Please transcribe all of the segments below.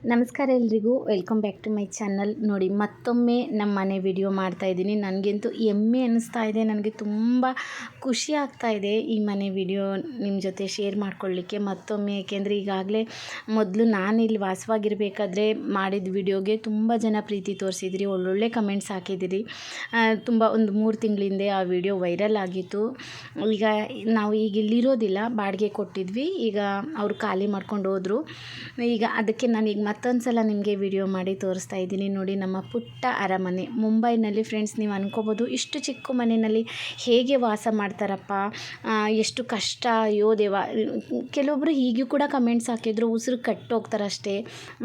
ನಮಸ್ಕಾರ ಎಲ್ರಿಗೂ. Welcome back to my channel ನೋಡಿ, ಮತ್ತೊಮ್ಮೆ ನಮ್ಮ ಮನೆ ವಿಡಿಯೋ ಮಾಡ್ತಾ ಇದ್ದೀನಿ. ನನಗಂತೂ ಹೆಮ್ಮೆ ಅನ್ನಿಸ್ತಾ ಇದೆ. ನನಗೆ ತುಂಬ ಖುಷಿ ಆಗ್ತಾ ಇದೆ ಈ ಮನೆ ವಿಡಿಯೋ ನಿಮ್ಮ ಜೊತೆ ಶೇರ್ ಮಾಡ್ಕೊಳ್ಳಿಕ್ಕೆ. ಮತ್ತೊಮ್ಮೆ ಏಕೆಂದರೆ ಈಗಾಗಲೇ ಮೊದಲು ನಾನು ಇಲ್ಲಿ ವಾಸವಾಗಿರಬೇಕಾದ್ರೆ ಮಾಡಿದ ವಿಡಿಯೋಗೆ ತುಂಬ ಜನ ಪ್ರೀತಿ ತೋರಿಸಿದ್ರಿ. ಒಳ್ಳೊಳ್ಳೆ ಕಮೆಂಟ್ಸ್ ಹಾಕಿದಿರಿ. ತುಂಬ ಒಂದು ಮೂರು ತಿಂಗಳಿಂದೆ ಆ ವಿಡಿಯೋ ವೈರಲ್ ಆಗಿತ್ತು. ಈಗ ನಾವು ಈಗ ಇಲ್ಲಿರೋದಿಲ್ಲ. ಬಾಡಿಗೆ ಕೊಟ್ಟಿದ್ವಿ. ಈಗ ಅವರು ಖಾಲಿ ಮಾಡ್ಕೊಂಡು ಹೋದರು. ಈಗ ಅದಕ್ಕೆ ನಾನು ಈಗ ಮತ್ತೊಂದು ಸಲ ನಿಮಗೆ ವಿಡಿಯೋ ಮಾಡಿ ತೋರಿಸ್ತಾ ಇದ್ದೀನಿ. ನೋಡಿ, ನಮ್ಮ ಪುಟ್ಟ ಅರಮನೆ. ಮುಂಬೈನಲ್ಲಿ ಫ್ರೆಂಡ್ಸ್ ನೀವು ಅನ್ಕೋಬೋದು, ಇಷ್ಟು ಚಿಕ್ಕ ಮನೆಯಲ್ಲಿ ಹೇಗೆ ವಾಸ ಮಾಡ್ತಾರಪ್ಪ? ಎಷ್ಟು ಕಷ್ಟ. ಅಯ್ಯೋ ದೇವ. ಕೆಲವೊಬ್ಬರು ಹೀಗೂ ಕೂಡ ಕಮೆಂಟ್ಸ್ ಹಾಕಿದ್ರು, ಉಸಿರು ಕಟ್ಟೋಗ್ತಾರಷ್ಟೇ.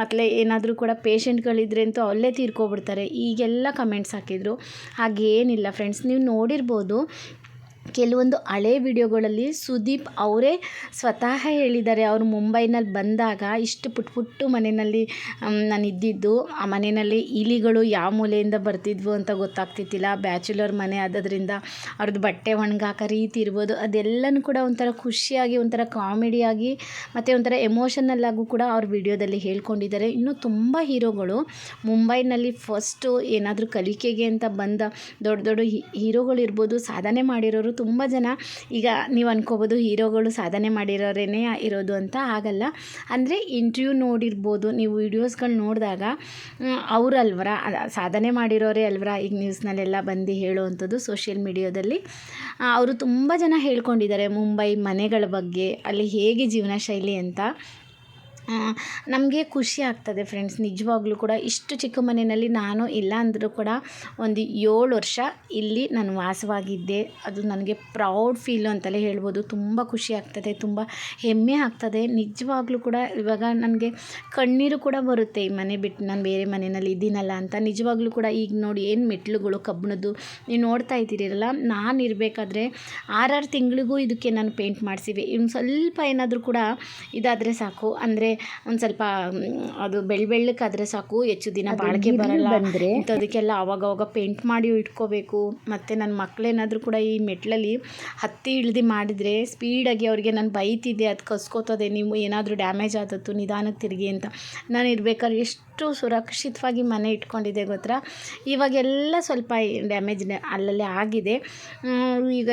ಮತ್ತು ಏನಾದರೂ ಕೂಡ ಪೇಷಂಟ್ಗಳಿದ್ರೆ ಅಂತೂ ಅಲ್ಲೇ ತೀರ್ಕೊಬಿಡ್ತಾರೆ. ಈಗೆಲ್ಲ ಕಮೆಂಟ್ಸ್ ಹಾಕಿದರು. ಹಾಗೇನಿಲ್ಲ ಫ್ರೆಂಡ್ಸ್ ನೀವು ನೋಡಿರ್ಬೋದು ಕೆಲವೊಂದು ಹಳೆ ವಿಡಿಯೋಗಳಲ್ಲಿ ಸುದೀಪ್ ಅವರೇ ಸ್ವತಃ ಹೇಳಿದ್ದಾರೆ. ಅವರು ಮುಂಬೈನಲ್ಲಿ ಬಂದಾಗ ಇಷ್ಟು ಪುಟ್ಟ ಪುಟ್ಟು ಮನೆಯಲ್ಲಿ ನಾನು ಇದ್ದಿದ್ದು, ಆ ಮನೆಯಲ್ಲಿ ಇಲಿಗಳು ಯಾವ ಮೂಲೆಯಿಂದ ಬರ್ತಿದ್ವು ಅಂತ ಗೊತ್ತಾಗ್ತಿತ್ತಿಲ್ಲ. ಬ್ಯಾಚುಲರ್ ಮನೆ ಆದ್ದರಿಂದ ಅವ್ರದ್ದು ಬಟ್ಟೆ ಒಣಗಾಕೋ ರೀತಿ ಇರ್ಬೋದು. ಅದೆಲ್ಲನೂ ಕೂಡ ಒಂಥರ ಖುಷಿಯಾಗಿ, ಒಂಥರ ಕಾಮಿಡಿಯಾಗಿ, ಮತ್ತು ಒಂಥರ ಎಮೋಷನಲ್ಲಾಗೂ ಕೂಡ ಅವ್ರ ವಿಡಿಯೋದಲ್ಲಿ ಹೇಳ್ಕೊಂಡಿದ್ದಾರೆ. ಇನ್ನೂ ತುಂಬ ಹೀರೋಗಳು ಮುಂಬೈನಲ್ಲಿ ಫಸ್ಟು ಏನಾದರೂ ಕಲಿಕೆಗೆ ಅಂತ ಬಂದ ದೊಡ್ಡ ದೊಡ್ಡ ಹೀರೋಗಳು ಇರ್ಬೋದು ಸಾಧನೆ ಮಾಡಿರೋರು ತುಂಬ ಜನ ಈಗ ನೀವು ಅನ್ಕೋಬೋದು ಹೀರೋಗಳು ಸಾಧನೆ ಮಾಡಿರೋರೇನೇ ಇರೋದು ಅಂತ ಆಗಲ್ಲ. ಅಂದರೆ ಇಂಟ್ರ್ಯೂ ನೋಡಿರ್ಬೋದು, ನೀವು ವಿಡಿಯೋಸ್ಗಳು ನೋಡಿದಾಗ ಅವರಲ್ವರ ಸಾಧನೆ ಮಾಡಿರೋರೇ ಅಲ್ವರ ಈಗ ನ್ಯೂಸ್ನಲ್ಲೆಲ್ಲ ಬಂದು ಹೇಳುವಂಥದ್ದು ಸೋಷಿಯಲ್ ಮೀಡಿಯಾದಲ್ಲಿ ಅವರು ತುಂಬ ಜನ ಹೇಳ್ಕೊಂಡಿದ್ದಾರೆ ಮುಂಬೈ ಮನೆಗಳ ಬಗ್ಗೆ, ಅಲ್ಲಿ ಹೇಗೆ ಜೀವನ ಶೈಲಿ ಅಂತ. ನಮಗೆ ಖುಷಿ ಆಗ್ತದೆ ಫ್ರೆಂಡ್ಸ್ ನಿಜವಾಗ್ಲೂ ಕೂಡ ಇಷ್ಟು ಚಿಕ್ಕ ಮನೆಯಲ್ಲಿ ನಾನು ಇಲ್ಲ ಅಂದರೂ ಕೂಡ ಒಂದು ಏಳು ವರ್ಷ ಇಲ್ಲಿ ನಾನು ವಾಸವಾಗಿದ್ದೆ. ಅದು ನನಗೆ ಪ್ರೌಡ್ ಫೀಲು ಅಂತಲೇ ಹೇಳ್ಬೋದು. ತುಂಬ ಖುಷಿ ಆಗ್ತದೆ, ತುಂಬ ಹೆಮ್ಮೆ ಆಗ್ತದೆ. ನಿಜವಾಗ್ಲೂ ಕೂಡ ಇವಾಗ ನನಗೆ ಕಣ್ಣೀರು ಕೂಡ ಬರುತ್ತೆ ಈ ಮನೆ ಬಿಟ್ಟು ನಾನು ಬೇರೆ ಮನೆಯಲ್ಲಿ ಇದ್ದೀನಲ್ಲ ಅಂತ. ನಿಜವಾಗ್ಲೂ ಕೂಡ ಈಗ ನೋಡಿ ಏನು ಮೆಟ್ಲುಗಳು ಕಬ್ಬಣದ್ದು ನೀವು ನೋಡ್ತಾ ಇದ್ದೀರಲ್ಲ, ನಾನು ಇರಬೇಕಾದ್ರೆ ಆರಾರು ತಿಂಗಳಿಗೂ ಇದಕ್ಕೆ ನಾನು ಪೇಂಟ್ ಮಾಡಿಸಿವೆ. ಇನ್ನು ಸ್ವಲ್ಪ ಏನಾದರೂ ಕೂಡ ಇದಾದರೆ ಸಾಕು. ಅಂದರೆ ಒಂದು ಸ್ವಲ್ಪ ಅದು ಬೆಳ್ಳ ಬೆಳ್ಳಕ್ಕಾದರೆ ಸಾಕು ಹೆಚ್ಚು ದಿನ ಬಾಳಿಕೆ ಬರಲ್ಲ. ಅಂದರೆ ಇಂಥದಕ್ಕೆಲ್ಲ ಅವಾಗ ಅವಾಗ ಪೇಂಟ್ ಮಾಡಿ ಇಟ್ಕೋಬೇಕು. ಮತ್ತು ನನ್ನ ಮಕ್ಕಳೇನಾದರೂ ಕೂಡ ಈ ಮೆಟ್ಲಲ್ಲಿ ಹತ್ತಿ ಇಳ್ದು ಮಾಡಿದರೆ ಸ್ಪೀಡಾಗಿ ಅವ್ರಿಗೆ ನಾನು ಬೈತಿದ್ದೆ ಅದು ಕಸ್ಕೋತದೆ ನೀವು ಏನಾದರೂ ಡ್ಯಾಮೇಜ್ ಆದತ್ತು ನಿಧಾನಕ್ಕೆ ತಿರುಗಿ ಅಂತ. ನಾನು ಇರ್ಬೇಕಾದ್ರೆ ಎಷ್ಟು ಸುರಕ್ಷಿತವಾಗಿ ಮನೆ ಇಟ್ಕೊಂಡಿದ್ದೆ ಗೊತ್ತರ ಇವಾಗೆಲ್ಲ ಸ್ವಲ್ಪ ಡ್ಯಾಮೇಜ್ ಅಲ್ಲಲ್ಲೇ ಆಗಿದೆ. ಈಗ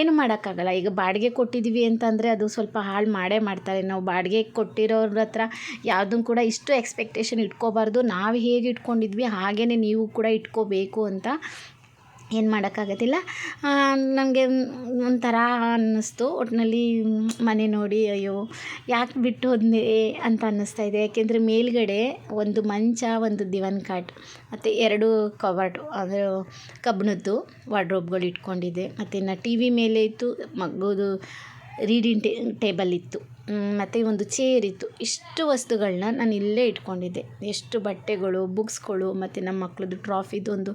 ಏನು ಮಾಡೋಕ್ಕಾಗಲ್ಲ. ಈಗ ಬಾಡಿಗೆ ಕೊಟ್ಟಿದ್ದೀವಿ ಅಂತಂದರೆ ಅದು ಸ್ವಲ್ಪ ಹಾಳು ಮಾಡೇ ಮಾಡ್ತಾರೆ. ನಾವು ಬಾಡಿಗೆ ಕೊಟ್ಟಿರೋರ ಹತ್ರ ಯಾವುದನ್ನು ಕೂಡ ಇಷ್ಟು ಎಕ್ಸ್ಪೆಕ್ಟೇಷನ್ ಇಟ್ಕೋಬಾರ್ದು. ನಾವು ಹೇಗೆ ಇಟ್ಕೊಂಡಿದ್ವಿ ಹಾಗೇ ನೀವು ಕೂಡ ಇಟ್ಕೋಬೇಕು ಅಂತ ಏನು ಮಾಡೋಕ್ಕಾಗತ್ತಿಲ್ಲ. ನನಗೆ ಒಂಥರ ಅನ್ನಿಸ್ತು. ಒಟ್ಟಿನಲ್ಲಿ ಮನೆ ನೋಡಿ, ಅಯ್ಯೋ, ಯಾಕೆ ಬಿಟ್ಟು ಹೋದ್ನೆ ಅಂತ ಅನ್ನಿಸ್ತಾ ಇದೆ. ಯಾಕೆಂದರೆ ಮೇಲ್ಗಡೆ ಒಂದು ಮಂಚ, ಒಂದು ದಿವಾನ್ ಕಾಟ್, ಮತ್ತು ಎರಡು ಕವರ್ಟ್ ಅಂದರೆ ಕಬ್ಬಿಣದ್ದು ವಾರ್ಡ್ರೋಬ್ಗಳು ಇಟ್ಕೊಂಡಿದ್ದೆ. ಮತ್ತು ಇನ್ನು ಟಿ ವಿ ಮೇಲೆ ಇತ್ತು ಮಗುದು ರೀಡಿಂಗ್ ಟೇಬಲ್ ಇತ್ತು. ಮತ್ತು ಒಂದು ಚೇರ್ ಇತ್ತು. ಇಷ್ಟು ವಸ್ತುಗಳನ್ನ ನಾನು ಇಲ್ಲೇ ಇಟ್ಕೊಂಡಿದ್ದೆ. ಎಷ್ಟು ಬಟ್ಟೆಗಳು ಬುಕ್ಸ್ಗಳು ಮತ್ತು ನಮ್ಮ ಮಕ್ಳದ್ದು ಟ್ರಾಫಿದು ಒಂದು,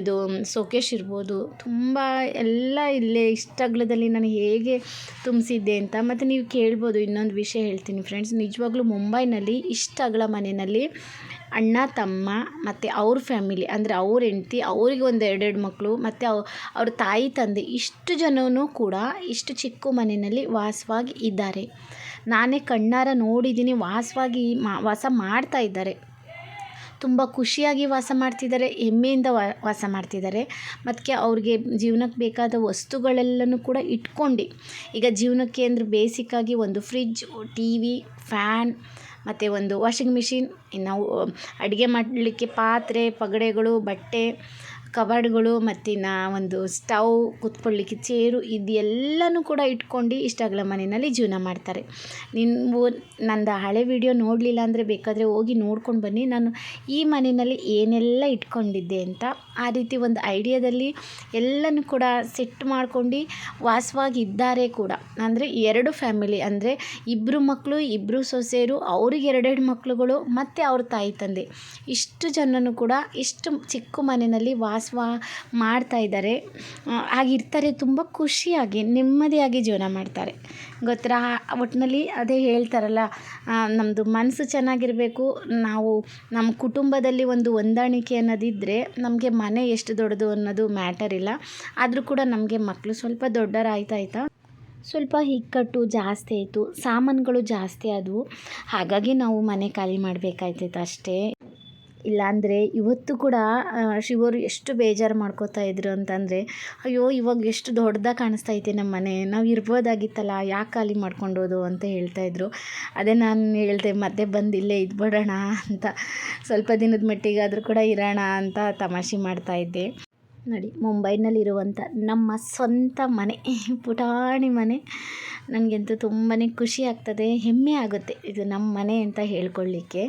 ಇದು ಸೋಕೇಶ್ ಇರ್ಬೋದು. ತುಂಬ ಎಲ್ಲ ಇಲ್ಲೇ, ಇಷ್ಟು ಅಗಲದಲ್ಲಿ ನಾನು ಹೇಗೆ ತುಂಬಿಸಿದ್ದೆ ಅಂತ ಮತ್ತು ನೀವು ಕೇಳ್ಬೋದು. ಇನ್ನೊಂದು ವಿಷಯ ಹೇಳ್ತೀನಿ ಫ್ರೆಂಡ್ಸ್ ನಿಜವಾಗ್ಲೂ ಮುಂಬೈನಲ್ಲಿ ಇಷ್ಟು ಅಗಲ ಮನೆಯಲ್ಲಿ ಅಣ್ಣ, ತಮ್ಮ, ಮತ್ತು ಅವ್ರ ಫ್ಯಾಮಿಲಿ ಅಂದರೆ ಅವ್ರ ಹೆಂಡ್ತಿ, ಅವ್ರಿಗೆ ಒಂದು ಎರಡೆರಡು ಮಕ್ಕಳು ಮತ್ತು ಅವ್, ಅವ್ರ ತಾಯಿ, ತಂದೆ, ಇಷ್ಟು ಜನನೂ ಕೂಡ ಇಷ್ಟು ಚಿಕ್ಕ ಮನೆಯಲ್ಲಿ ವಾಸವಾಗಿ ಇದ್ದಾರೆ. ನಾನೇ ಕಣ್ಣಾರ ನೋಡಿದ್ದೀನಿ ವಾಸವಾಗಿ ಮಾ, ವಾಸ ಮಾಡ್ತಾ ಇದ್ದಾರೆ. ತುಂಬ ಖುಷಿಯಾಗಿ ವಾಸ ಮಾಡ್ತಿದ್ದಾರೆ, ಹೆಮ್ಮೆಯಿಂದ ವಾಸ ಮಾಡ್ತಿದ್ದಾರೆ. ಮತ್ತು ಅವ್ರಿಗೆ ಜೀವನಕ್ಕೆ ಬೇಕಾದ ವಸ್ತುಗಳೆಲ್ಲನೂ ಕೂಡ ಇಟ್ಕೊಂಡು. ಈಗ ಜೀವನಕ್ಕೆ ಅಂದರೆ ಬೇಸಿಕ್ಕಾಗಿ ಒಂದು ಫ್ರಿಜ್ ಟಿ ವಿ ಫ್ಯಾನ್, ಮತ್ತು ಒಂದು ವಾಷಿಂಗ್ ಮಿಷಿನ್, ಇನ್ನು ಅಡುಗೆ ಮಾಡಲಿಕ್ಕೆ ಪಾತ್ರೆ, ಪಗಡೆಗಳು, ಬಟ್ಟೆ ಕಬಾರ್ಡ್ಗಳು ಮತ್ತಿನ್ನು ಒಂದು ಸ್ಟವ್ ಕುತ್ಕೊಳ್ಳಿಕ್ಕೆ ಚೇರು ಇದೆಲ್ಲನೂ ಕೂಡ ಇಟ್ಕೊಂಡು ಇಷ್ಟಾಗಲ ಮನೆಯಲ್ಲಿ ಜೀವನ ಮಾಡ್ತಾರೆ. ನೀವು ನಂದು ಹಳೆ ವಿಡಿಯೋ ನೋಡಲಿಲ್ಲ ಅಂದರೆ ಬೇಕಾದರೆ ಹೋಗಿ ನೋಡ್ಕೊಂಡು ಬನ್ನಿ. ನಾನು ಈ ಮನೆಯಲ್ಲಿ ಏನೆಲ್ಲ ಇಟ್ಕೊಂಡಿದ್ದೆ ಅಂತ ಆ ರೀತಿ ಒಂದು ಐಡಿಯಾದಲ್ಲಿ ಎಲ್ಲನೂ ಕೂಡ ಸೆಟ್ ಮಾಡ್ಕೊಂಡು ವಾಸವಾಗಿ ಇದ್ದಾರೆ ಕೂಡ. ಅಂದರೆ ಎರಡು ಫ್ಯಾಮಿಲಿ, ಅಂದರೆ ಇಬ್ಬರು ಮಕ್ಕಳು ಇಬ್ಬರು ಸೊಸೆಯರು, ಅವ್ರಿಗೆ ಎರಡೆರಡು ಮಕ್ಕಳುಗಳು, ಮತ್ತು ಅವ್ರ ತಾಯಿ, ತಂದೆ. ಇಷ್ಟು ಜನನೂ ಕೂಡ ಇಷ್ಟು ಚಿಕ್ಕ ಮನೆಯಲ್ಲಿ ವಾಸ ಮಾಡ್ತಾ ಇದ್ದಾರೆ. ಆಗಿರ್ತಾರೆ ತುಂಬ ಖುಷಿಯಾಗಿ, ನೆಮ್ಮದಿಯಾಗಿ ಜೀವನ ಮಾಡ್ತಾರೆ. ಗೊತ್ತಾ? ಒಟ್ಟಿನಲ್ಲಿ ಅದೇ ಹೇಳ್ತಾರಲ್ಲ ನಮ್ಮದು ಮನಸ್ಸು ಚೆನ್ನಾಗಿರಬೇಕು. ನಾವು ನಮ್ಮ ಕುಟುಂಬದಲ್ಲಿ ಒಂದು ಹೊಂದಾಣಿಕೆ ಅನ್ನೋದಿದ್ದರೆ ನಮಗೆ ಮನೆ ಎಷ್ಟು ದೊಡ್ಡದು ಅನ್ನೋದು ಮ್ಯಾಟರ್ ಇಲ್ಲ. ಆದರೂ ಕೂಡ ನಮಗೆ ಮಕ್ಕಳು ಸ್ವಲ್ಪ ದೊಡ್ಡರಾಯ್ತಾಯ್ತಾ? ಸ್ವಲ್ಪ ಇಕ್ಕಟ್ಟು ಜಾಸ್ತಿ ಆಯಿತು. ಸಾಮಾನುಗಳು ಜಾಸ್ತಿ ಆದವು. ಹಾಗಾಗಿ ನಾವು ಮನೆ ಖಾಲಿ ಮಾಡಬೇಕಾಯ್ತಿತ್ತು ಅಷ್ಟೇ. ಇಲ್ಲಾಂದರೆ ಇವತ್ತು ಕೂಡ ಶಿವರು ಎಷ್ಟು ಬೇಜಾರು ಮಾಡ್ಕೋತಾ ಇದ್ರು ಅಂತಂದರೆ, ಅಯ್ಯೋ, ಇವಾಗ ಎಷ್ಟು ದೊಡ್ಡದಾಗಿ ಕಾಣಿಸ್ತೈತೆ ನಮ್ಮ ಮನೆ, ನಾವು ಇರ್ಬೋದಾಗಿತ್ತಲ್ಲ, ಯಾಕೆ ಖಾಲಿ ಮಾಡ್ಕೊಂಡೋದು ಅಂತ ಹೇಳ್ತಾ ಇದ್ರು. ಅದೇ ನಾನು ಹೇಳಿದೆ, ಮತ್ತೆ ಬಂದು ಇಲ್ಲೇ ಇದ್ಬಿಡೋಣ ಅಂತ, ಸ್ವಲ್ಪ ದಿನದ ಮಟ್ಟಿಗಾದರೂ ಕೂಡ ಇರೋಣ ಅಂತ ತಮಾಷೆ ಮಾಡ್ತಾಯಿದ್ದೆ ನೋಡಿ ಮುಂಬೈನಲ್ಲಿರುವಂಥ ನಮ್ಮ ಸ್ವಂತ ಮನೆ, ಪುಟಾಣಿ ಮನೆ, ನನಗಂತೂ ತುಂಬಾ ಖುಷಿ ಆಗ್ತದೆ, ಹೆಮ್ಮೆ ಆಗುತ್ತೆ ಇದು ನಮ್ಮ ಮನೆ ಅಂತ ಹೇಳ್ಕೊಳ್ಳಿಕ್ಕೆ